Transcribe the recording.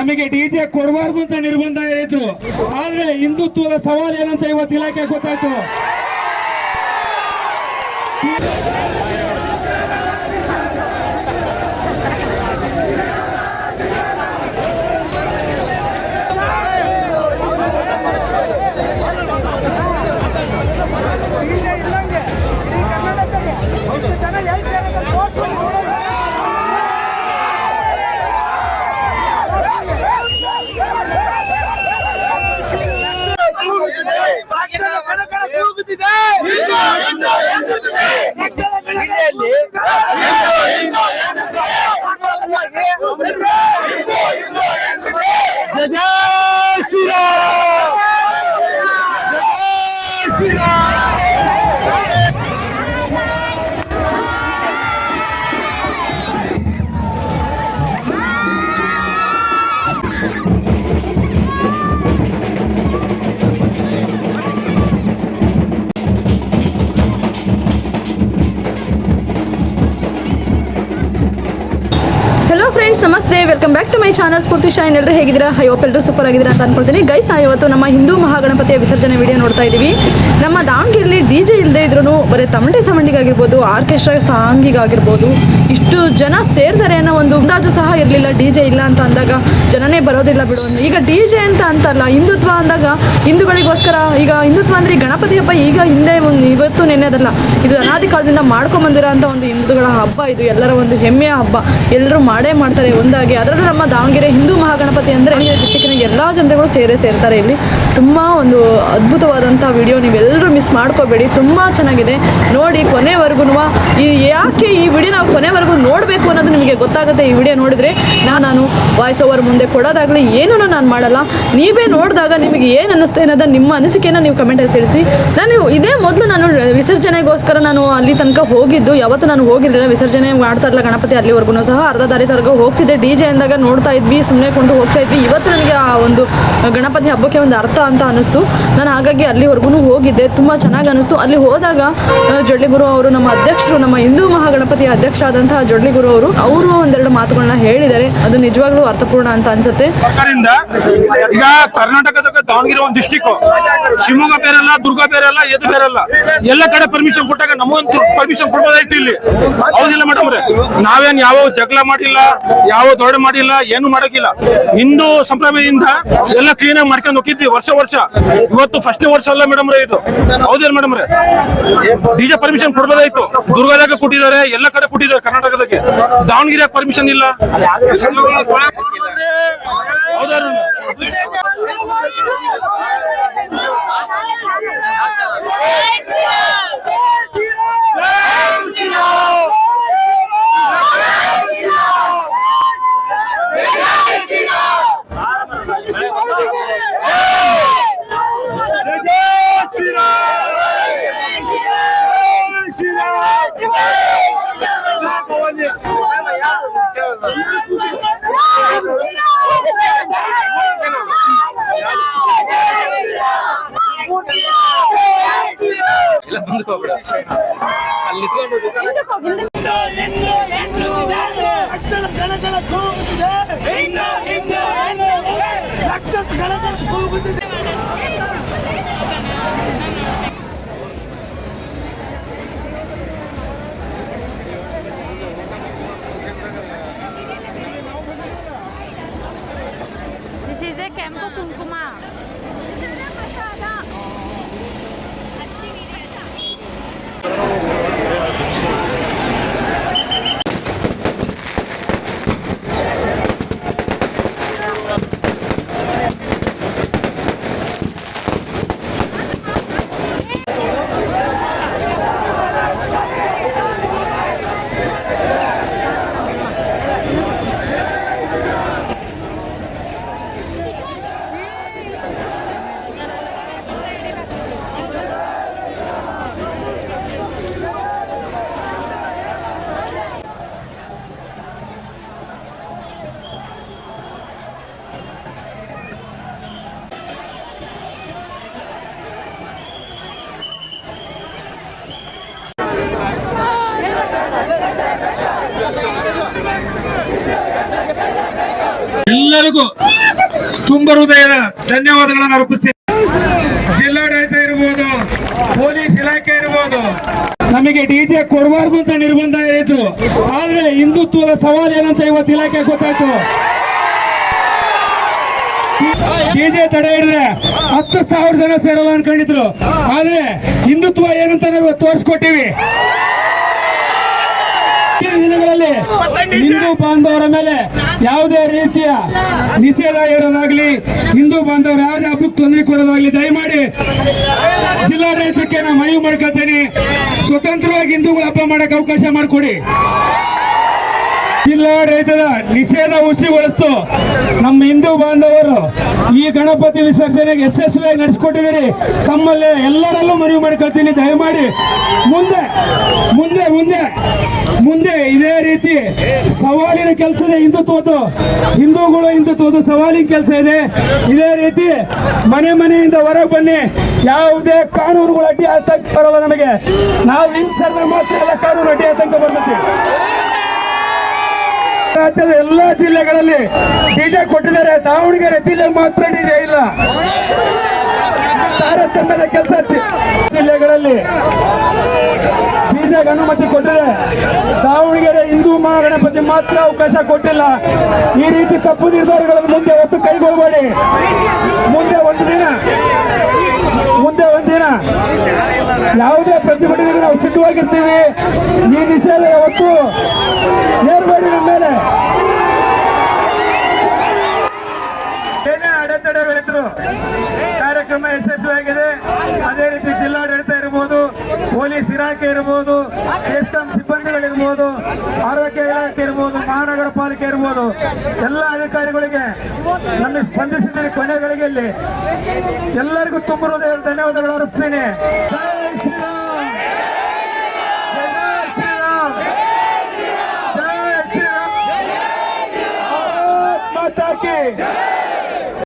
ನಮಗೆ ಡಿಜೆ ಕೊಡಬಾರ್ದು ಅಂತ ನಿರ್ಬಂಧ ಹೇಳಿದ್ರು. ಆದ್ರೆ ಹಿಂದುತ್ವದ ಸವಾಲು ಏನಂತ ಇವತ್ತು ಇಲಾಖೆ ಗೊತ್ತಾಯ್ತು. ನಮಸ್ತೆ welcome back to my channel Spoorthi shine ಎಲ್ಲರೂ ಹೇಗಿದ್ದೀರಾ? ಹೋಪ್ ಎಲ್ಲರೂ ಸೂಪರ್ ಆಗಿದ್ದೀರಾ ಅಂತ ಅನ್ಕೊಳ್ತೀನಿ. ಗೈಸ್ ನಾವು ಇವತ್ತು ನಮ್ಮ ಹಿಂದೂ ಮಹಾಗಣಪತಿಯ ವಿಸರ್ಜನೆ ವಿಡಿಯೋ ನೋಡ್ತಾ ಇದ್ದೀವಿ. ನಮ್ಮ ದಾವಣಗೆರೆಯಲ್ಲಿ ಡಿ ಜೆ ಇಲ್ಲದೆ ಬರೀ ತಮಟೆ ಸವಣಿಗಾಗಿರ್ಬೋದು ಆರ್ಕೆಸ್ಟ್ರಾ ಸಾಂಗಿಗಾಗಿರ್ಬೋದು, ಇಷ್ಟು ಜನ ಸೇರ್ತಾರೆ ಅನ್ನೋ ಒಂದು ಅಂದಾಜು ಸಹ ಇರಲಿಲ್ಲ. ಡಿ ಜೆ ಇಲ್ಲ ಅಂತ ಅಂದಾಗ ಜನನೇ ಬರೋದಿಲ್ಲ ಬಿಡು. ಈಗ ಡಿ ಜೆ ಅಂತ ಅಂತಲ್ಲ, ಹಿಂದುತ್ವ ಅಂದಾಗ ಹಿಂದೂಗಳಿಗೋಸ್ಕರ, ಈಗ ಹಿಂದುತ್ವ ಅಂದರೆ ಗಣಪತಿ ಹಬ್ಬ ಈಗ ಹಿಂದೆ ಒಂದು ಇವತ್ತು ನೆನೆದಲ್ಲ ಇದು ಅನಾದಿ ಕಾಲದಿಂದ ಮಾಡ್ಕೊಂಬಂದಿರೋ ಒಂದು ಹಿಂದೂಗಳ ಹಬ್ಬ ಇದು. ಎಲ್ಲರ ಒಂದು ಹೆಮ್ಮೆಯ ಹಬ್ಬ. ಎಲ್ಲರೂ ಮಾಡೇ ಮಾಡ್ತಾರೆ ಒಂದಾಗಿ. ಅದರಲ್ಲೂ ನಮ್ಮ ದಾವಣಗೆರೆ ಹಿಂದೂ ಮಹಾಗಣಪತಿ ಅಂದರೆ ಡಿಸ್ಟಿಕ್ಕಿನ ಎಲ್ಲ ಜನತೆಗಳು ಸೇರೇ ಸೇರ್ತಾರೆ ಇಲ್ಲಿ. ತುಂಬ ಒಂದು ಅದ್ಭುತವಾದಂಥ ವಿಡಿಯೋ ನೀವೆಲ್ಲರೂ ಮಿಸ್ ಮಾಡ್ಕೋಬೇಡಿ. ತುಂಬ ಚೆನ್ನಾಗಿದೆ. ನೋಡಿ ಕೊನೆವರೆಗೂ ಈ ಯಾಕೆ ಈ ವಿಡಿಯೋ ನಾವು ಕೊನೆವರೆಗೂ ನೋಡಬೇಕು ಅನ್ನೋದು ನಿಮಗೆ ಗೊತ್ತಾಗುತ್ತೆ ಈ ವಿಡಿಯೋ ನೋಡಿದ್ರೆ ನಾನು ನಾನು ವಾಯ್ಸ್ ಓವರ್ ಮುಂದೆ ಕೊಡೋದಾಗಲಿ ಏನೂ ನಾನು ಮಾಡಲ್ಲ. ನೀವೇ ನೋಡಿದಾಗ ನಿಮಗೆ ಏನು ಅನ್ನಿಸ್ತಾ ಅನ್ನೋದ ನಿಮ್ಮ ಅನಿಸಿಕೆನ ನೀವು ಕಮೆಂಟಲ್ಲಿ ತಿಳಿಸಿ. ನಾನು ಇದೇ ಮೊದಲು ನಾನು ವಿಸರ್ಜನೆಗೋಸ್ಕರ ನಾನು ಅಲ್ಲಿ ತನಕ ಹೋಗಿದ್ದು. ಯಾವತ್ತು ನಾನು ಹೋಗಿರಲಿಲ್ಲ. ವಿಸರ್ಜನೆ ಮಾಡ್ತಾರಲ್ಲ ಗಣಪತಿ ಅಲ್ಲಿವರೆಗೂ ಸಹ. ಅರ್ಧ ದಾರಿ ತನಕ ಹೋಗ್ತಿದ್ದೆ. ಡಿ ಜೆ ಅಂದಾಗ ನೋಡ್ತಾ ಇದ್ವಿ. ಸುಮ್ಮನೆ ಕೊಂಡು ಹೋಗ್ತಾ ಇದ್ವಿ. ಇವತ್ತು ನನಗೆ ಆ ಒಂದು ಗಣಪತಿ ಹಬ್ಬಕ್ಕೆ ಒಂದು ಅರ್ಥ ಅಂತ ಅನ್ನಿಸ್ತು. ನಾನು ಹಾಗಾಗಿ ಅಲ್ಲಿವರೆಗೂ ಹೋಗಿದ್ದೆ. ತುಂಬ ಚೆನ್ನಾಗಿ ಅನ್ನಿಸ್ತು. ಅಲ್ಲಿ ಹೋದಾಗ ಜೊಳ್ಳಿಗುರು ಅವರು ನಮ್ಮ ಅಧ್ಯಕ್ಷರು, ನಮ್ಮ ಹಿಂದೂ ಮಹಾಗಣಪತಿಯ ಅಧ್ಯಕ್ಷ ಆದಂತಹ ಜೊಡ್ಲಿಗುರು ಅವರು ಅವರು ಒಂದೆರಡು ಮಾತುಗಳನ್ನ ಹೇಳಿದ್ದಾರೆ. ಅದು ನಿಜವಾಗ್ಲೂ ಅರ್ಥಪೂರ್ಣ ಅಂತ ಅನ್ಸುತ್ತೆ. ಈಗ ಕರ್ನಾಟಕದ ದಾವಣಗೆರೆ ಒಂದು ಡಿಸ್ಟಿಕ್ ಶಿವಮೊಗ್ಗ ಬೇರೆಲ್ಲ, ದುರ್ಗ ಬೇರೆಲ್ಲ ಎದು ಬೇರೆಲ್ಲ. ಎಲ್ಲ ಕಡೆ ಪರ್ಮಿಷನ್ ಕೊಟ್ಟಾಗ ನಮಗೊಂದು ಪರ್ಮಿಷನ್ ಕೊಡ್ಬೋದಾಯ್ತು ಇಲ್ಲಿ. ಹೌದಿಲ್ಲ ಮೇಡಮ್ ನಾವೇನ್ ಯಾವ ಜಗಳ ಮಾಡಿಲ್ಲ, ಯಾವ ದೊಡ್ಡ ಮಾಡಿಲ್ಲ, ಏನು ಮಾಡೋಕ್ಕಿಲ್ಲ. ಹಿಂದೂ ಸಂಪ್ರದಾಯದಿಂದ ಎಲ್ಲ ಕ್ಲೀನ್ ಆಗಿ ಮಾಡ್ಕೊಂಡು ಹೋಗಿದ್ವಿ ವರ್ಷ ವರ್ಷ. ಇವತ್ತು ಫಸ್ಟ್ ವರ್ಷ ಅಲ್ಲ ಮೇಡಮ್ ಇದು. ಹೌದಿಲ್ಲ ಮೇಡಮ್ ಡಿಜೆ ಪರ್ಮಿಷನ್ ಕೊಡ್ಬೋದಾಯ್ತು. ದುರ್ಗದಾಗ ಕೊಟ್ಟಿದ್ದಾರೆ ಎಲ್ಲ ಕಡೆ ಕೊಟ್ಟಿದ್ದಾರೆ ಕರ್ನಾಟಕದಾಗೆ ದಾವಣಗೆರೆ ಪರ್ಮಿಷನ್ ಇಲ್ಲ. ಹೌದಾ ರಕ್ತದ ಎಲ್ಲರಿಗೂ ತುಂಬ ಹೃದಯದ ಧನ್ಯವಾದಗಳನ್ನು ಅರ್ಪಿಸಿ. ಜಿಲ್ಲಾಡಳಿತ ಇರ್ಬೋದು, ಪೊಲೀಸ್ ಇಲಾಖೆ ಇರ್ಬೋದು, ನಮಗೆ ಡಿಜೆ ಕೊಡಬಾರ್ದು ಅಂತ ನಿರ್ಬಂಧ ಹೇಳಿದ್ರು ಆದ್ರೆ ಹಿಂದುತ್ವದ ಸವಾಲ್ ಏನಂತ ಇವತ್ತು ಇಲಾಖೆ ಗೊತ್ತಾಯ್ತು. ಡಿಜೆ ತಡೆ ಹಿಡಿದ್ರೆ ಹತ್ತು ಸಾವಿರ ಜನ ಸೇರಲ್ಲ ಅನ್ಕೊಂಡಿದ್ರು. ಆದ್ರೆ ಹಿಂದುತ್ವ ಏನಂತ ನಾವು ತೋರಿಸ್ಕೊಟ್ಟಿವಿ. ಈ ದಿನಗಳಲ್ಲಿ ಹಿಂದೂ ಬಾಂಧವರ ಮೇಲೆ ಯಾವುದೇ ರೀತಿಯ ನಿಷೇಧ ಇರೋದಾಗ್ಲಿ ಹಿಂದೂ ಬಾಂಧವರು ಯಾವುದೇ ಹಬ್ಬಕ್ಕೆ ತೊಂದರೆ ಕೊಡೋದಾಗ್ಲಿ, ದಯಮಾಡಿ ಜಿಲ್ಲಾಡಳಿತಕ್ಕೆ ನಾನು ಮನವಿ ಮಾಡ್ಕೊಳ್ತೀನಿ. ಸ್ವತಂತ್ರವಾಗಿ ಹಿಂದೂಗಳು ಹಬ್ಬ ಮಾಡಕ್ಕೆ ಅವಕಾಶ ಮಾಡಿಕೊಡಿ. ಜಿಲ್ಲಾಡಳಿತದ ನಿಷೇಧ ಹುಸಿಗೊಳಿಸ್ತು ನಮ್ಮ ಹಿಂದೂ ಬಾಂಧವರು ಈ ಗಣಪತಿ ವಿಸರ್ಜನೆಗೆ ಯಶಸ್ವಿಯಾಗಿ ನಡೆಸಿಕೊಟ್ಟಿದ್ದೀರಿ. ತಮ್ಮಲ್ಲೇ ಎಲ್ಲರಲ್ಲೂ ಮನವಿ ಮಾಡ್ಕೊಳ್ತೀನಿ. ದಯಮಾಡಿ ಮುಂದೆ ಮುಂದೆ ಮುಂದೆ ಮುಂದೆ ಇದೇ ರೀತಿ ಸವಾಲಿನ ಕೆಲಸ ಇದೆ. ಹಿಂದುತ್ವದ್ದು ಹಿಂದೂಗಳು ಹಿಂದುತ್ವದ್ದು ಸವಾಲಿನ ಕೆಲಸ ಇದೆ. ಇದೇ ರೀತಿ ಮನೆ ಮನೆಯಿಂದ ಹೊರಗೆ ಬನ್ನಿ. ಯಾವುದೇ ಕಾನೂನುಗಳು ಅಡ್ಡಿ ಆತಂಕ ಬರಲ್ಲ ನಮಗೆ. ನಾವು ಸರ್ವೆ ಮಾತ್ರ ಎಲ್ಲ ಕಾನೂನು ಅಡ್ಡಿ ಆತಂಕ ಬರ್ತೈತಿ. ರಾಜ್ಯದ ಎಲ್ಲಾ ಜಿಲ್ಲೆಗಳಲ್ಲಿ ಡಿಜೆ ಕೊಟ್ಟಿದ್ದಾರೆ. ದಾವಣಗೆರೆ ಜಿಲ್ಲೆ ಮಾತ್ರ ಡಿಜೆ ಇಲ್ಲ. ತಾರತಮ್ಯದ ಕೆಲಸ ಜಿಲ್ಲೆಗಳಲ್ಲಿ ಡಿಜೆಗೆ ಅನುಮತಿ ಕೊಟ್ಟಿದೆ. ದಾವಣಗೆರೆ ಹಿಂದೂ ಮಹಾಗಣಪತಿ ಮಾತ್ರ ಅವಕಾಶ ಕೊಟ್ಟಿಲ್ಲ. ಈ ರೀತಿ ತಪ್ಪು ನಿರ್ಧಾರಗಳನ್ನು ಮುಂದೆ ಒತ್ತು ಕೈಗೊಳ್ಳಬೇಡಿ. ಮುಂದೆ ಒಂದು ದಿನ, ಮುಂದೆ ಒಂದಿನ ಯಾವುದೇ ಪ್ರತಿಭಟನೆಗೆ ನಾವು ಸಿದ್ಧವಾಗಿರ್ತೀವಿ. ಈ ನಿಷೇಧ ಯಾವತ್ತು ಏರ್ಬೇಡಿ ನಮ್ಮ ಮೇಲೆ. ಏನೇ ಅಡೆತಡೆಗಳಿದ್ರು ಕಾರ್ಯಕ್ರಮ ಯಶಸ್ವಿಯಾಗಿದೆ. ಅದೇ ರೀತಿ ಜಿಲ್ಲಾಡಳಿತ ಇರ್ಬೋದು, ಪೊಲೀಸ್ ಇಲಾಖೆ ಇರ್ಬೋದು ಎಸ್ಕಾಂ ಸಿಬ್ಬಂದಿಗಳಿರ್ಬೋದು, ಆರೋಗ್ಯ ಇಲಾಖೆ ಇರ್ಬೋದು, ಮಹಾನಗರ ಪಾಲಿಕೆ ಇರ್ಬೋದು, ಎಲ್ಲ ಅಧಿಕಾರಿಗಳಿಗೆ ನಮಗೆ ಸ್ಪಂದಿಸಿದ್ದೀನಿ ಕೊನೆ ಗಳಿಗೆಯಲ್ಲಿ ಎಲ್ಲರಿಗೂ ತುಂಬ ಹೃದಯ ಧನ್ಯವಾದಗಳು ಅರ್ಪಿಸ್ತೀನಿ ಜೈ